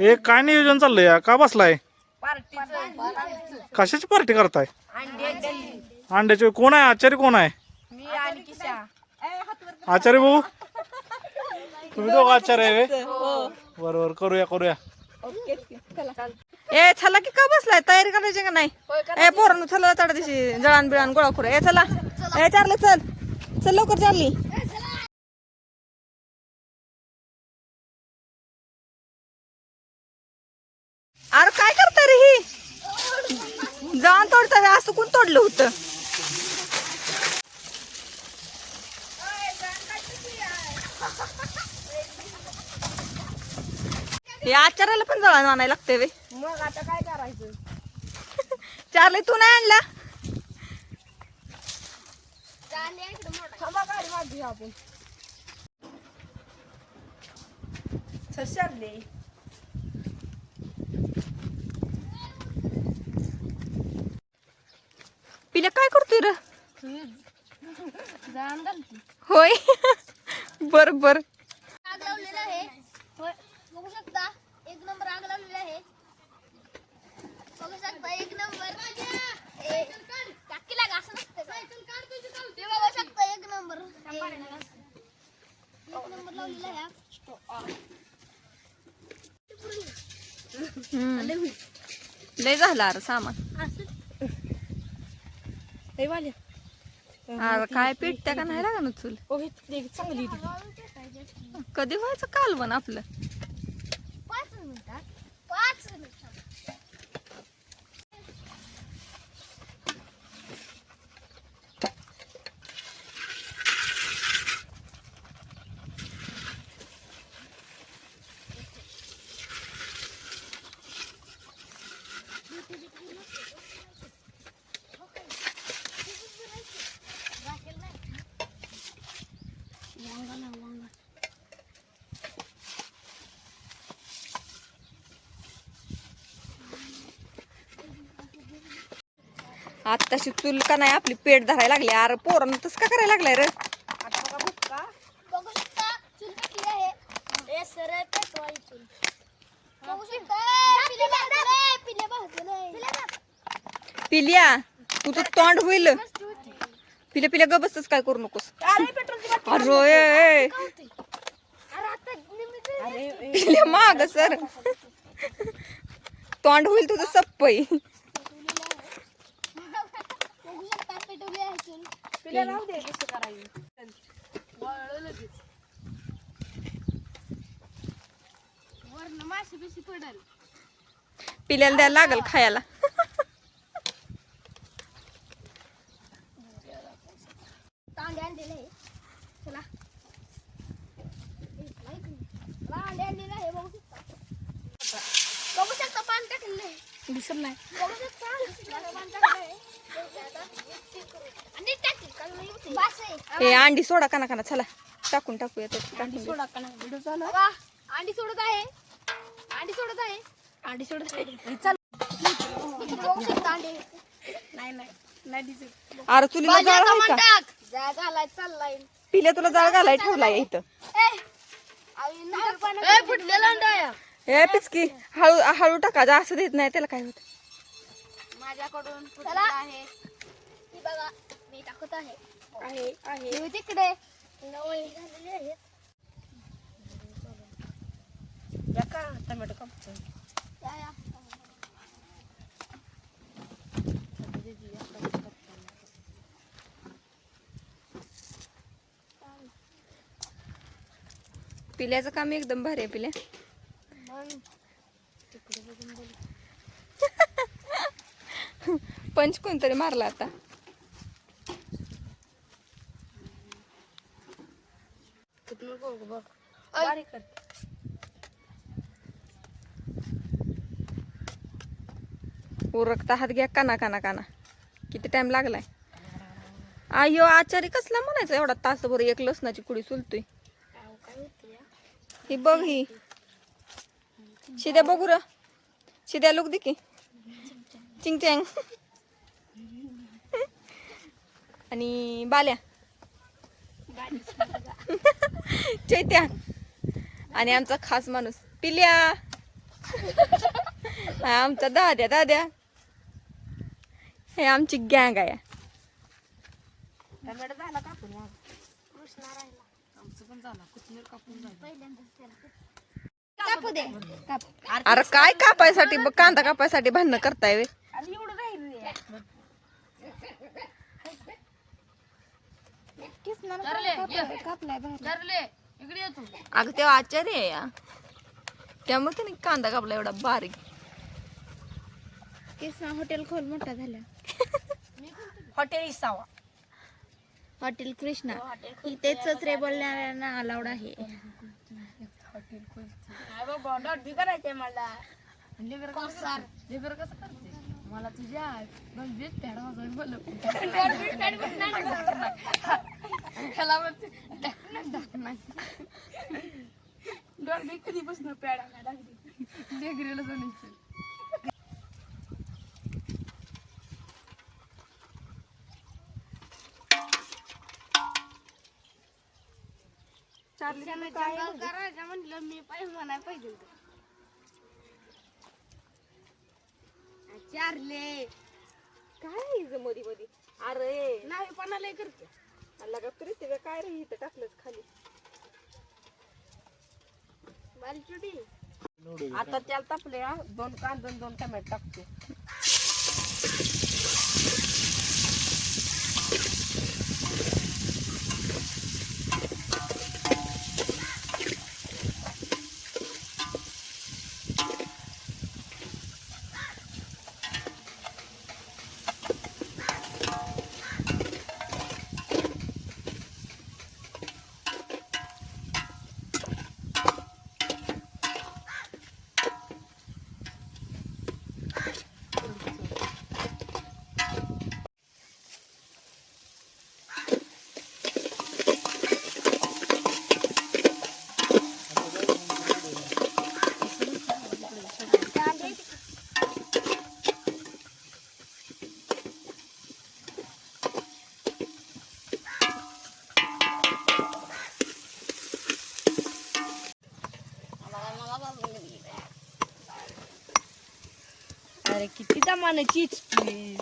हे काय नियोजन चाललंय? का बसलाय? कशाची पार्टी करताय? अंड्याची. अंड्याचे कोण आहे? आचार्य कोण आहे? आचार्य भाऊ? तुम्ही दोघं आचार्य आहे बरोबर करूया करूया. ए चला की का बसलाय? तयारी करायची का नाही? ए पोरांनो चला चढ दिशी. जळान बिळान गोळा करू ए चला. ए चारले चल. चल लवकर चालली अरे काय करताय रे ही जळान कोण तोडलं होतं. हे आचाराला पण जळान आणायला लागते वे मग आता काय करायचं? चार्ली तू नाही आणला? आपण. सशारले पिल्या काय करतोय रे होय. बर बर. आग लावलेला आहे. होय. बघू शकता एक नंबर आग लावलेला आहे. बघू शकता एक नंबर. ए, टाकीला घास नसते. का? ते बघू शकता एक नंबर. एक नंबर लावलेला आहे. हम्म. लय झालं अरे सामान. हे वाले अरे काय पेटत्या का नाही लागा ना चूल? हो हे ते चांगली होती कधी व्हायचं कालवण आपलं? पाच मिनिटात पाच मिनिटात. आत्ताशी चूल का नाही आपली पेट धरायला लागली. अरे पोरांना तस का करायला लागलाय रे? पिल्या तुझं तोंड होईल. पिल्या पिल्या गबसच काय करू नकोस. अरे अरे पिल्या माग सर. तोंड होईल तुझं सप्पई बघू शकता पेटवली आहे चूल पिल्या राहू दे कसं करायचं वळलं लगेच. वरनं माशी बिशी पडल. पिल्याला द्यायला लागल खायला. तांडे आणलेले. चला. आणलेले बघू शकता बघू शकता पाणी टाकलेलं दिसत नाही. बघू शकता. पाणी टाकलेलं आहे अंडे टाकली काल मी होते. बास आहे हे अंडी सोडा काना काना चला. टाकून टाकूया त्याच्यात, टाकून दे. सोडा का नाही व्हिडिओ चालू बघा अंडी सोडत आहे. अंडी सोडत आहे. अंडी सोडत आहे. चाल. बघू शकता अंडे नाही नाही नाही दिसत. अरे चुलीला जाळ घालाय चाललाय. पिल्या तुला जाळ घालाय ठेवलाय इथं. अंडा हे पिचकी हळू हळू टाका जा असं देत नाही त्याला काय होत? माझ्याकडून फुटला आहे. बघा मी टाकत आहे. आहे आहे. मी तिकडे. का टोमॅटो कापतो. पिल्याचं काम एकदम भारी आहे पिल्या. पंच कोणतरी मारला आता. बघ बारीक कर. उरकता हात घ्या काना काना काना. किती टाइम लागलाय? अयो आचारी कसला म्हणायचं? एवढा तासभर एक लसणाची कुडी सुलतोय. ही बघ ही. शिद्या बघू र. शिद्या लोक दे की. चँग. आणि बाल्या. चैत्या. आणि आमचा खास माणूस पिल्या. हा, आमचा दाद्या दाद्या. हे आमची गँग आहे. टमाटर झाला कापून या. कृष्णा राहिला. आमचं पण झाला. कोथिंबीर कापून झाली पहिल्यांदाच त्याला कापू दे. काप. अरे काय कापायसाठी? ब- कांदा कापायसाठी भांडणं करताय वे. कापलाय इकडे ये तू. अगं तेव्हा आचार्य आहे या. त्यामुळे त्याने कांदा कापला एवढा बारीक. कृष्णा हॉटेल खोल मोठा झाला. हॉटेल इसावा. हॉटेल कृष्णा. इथेच रे बोलणाऱ्यांना अलाउड आहे. करायचंय मला. लेकर कसं लेकर कसं करते? मला तुझ्या गंभीर पेडा जाऊन बोल ह्याला म्हणते जाऊन करायचं म्हटलं मी पाहिजे म्हणाय पाहिजे. चारले काय मध्ये मध्ये अरे. नाही पणाला करते. प्रीती काय रे इथं टाकलंच खाली. बालचुडी आता त्याला तापले हा. दोन कांदे आणि दोन टमॅटो टाकते. अरे किती दमाने चीज प्लीज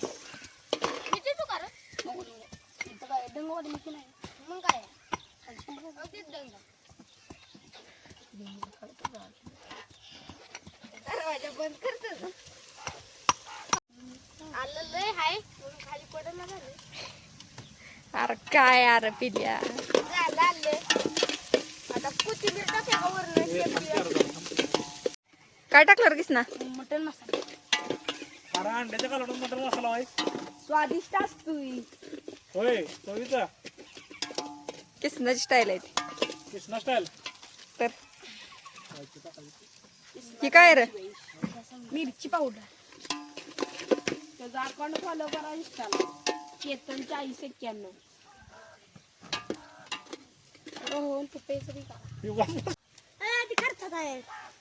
बंद करतो आलं लय हाय. खाली पडायला झालं अरे काय अरे पिल्या. झालं आलं. आता कोथिंबीर काय टाकलं किसना? मटन मसाला. अरे अंड्याच्या कालवडात मटन मसाला आहे स्वादिष्ट असतो होय चवीचा. किसनाची स्टाईल आहे ती. कृष्णा स्टाईल तर ही काय रे? मिरची पावडर. त्याचा अकाउंट फॉलो करा इंस्टाला केतन चाळीस एक्क्याण्णव रोहन पप्पेचं बी का? हे. ती करतात आहे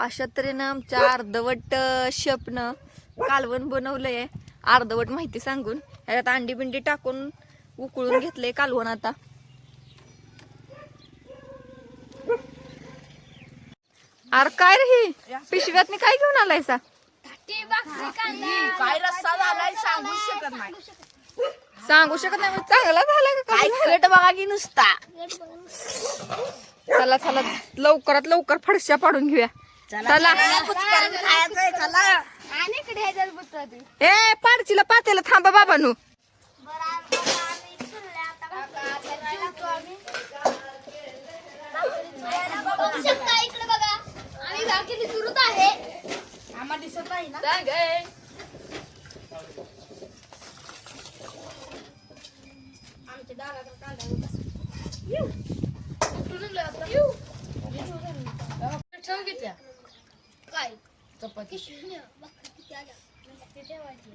अशा तऱ्हेनं आमच्या अर्धवट शेपनं कालवण बनवलंय. अर्धवट माहिती सांगून. ह्याच्यात अंडी बिंडी टाकून उकळून घेतलंय कालवण आता. अरे काय रे ही? पिशव्यात काय घेऊन आलायसा? काय रस्सा झालाय सांगू शकत नाही. सांगू शकत नाही म्हणजे चांगला झाला का? काय कट बघा की नुसता. चला चला. लवकरात लवकर फडशा पाडून घेऊया. चला ए पाडचीला पातेला थांबा बाबानू बरं आता आम्ही सुरल्या आता जेवतो आम्ही बघू शकता इकडे बघा आम्ही बाकीची सुरत आहे आम्हाला दिसत नाही ना आमच्या दारात कांदा ठेव घेतल्या चपाती. किती आल्या ते ठेवायचे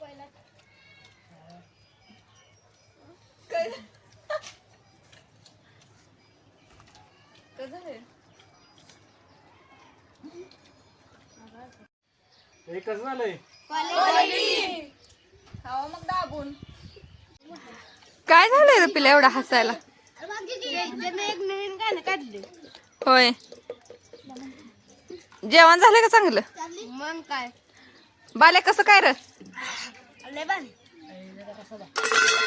पहिला हे कसं झालंय? काय झालंय रे पिल्या एवढा हसायला? एक नवीन गाणं काढले होय. जेवण झालं का चांगलं? मग काय? बाल्या कसं काय र?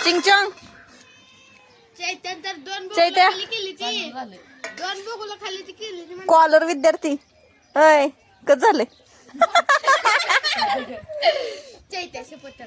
चिंगचॉंग. चैत्यान तर दोन चैत्या. केली ती. दोन बोगलं खाली ती केली कॉलर विद्यार्थी. होय कस झालंय चैत्या शपथ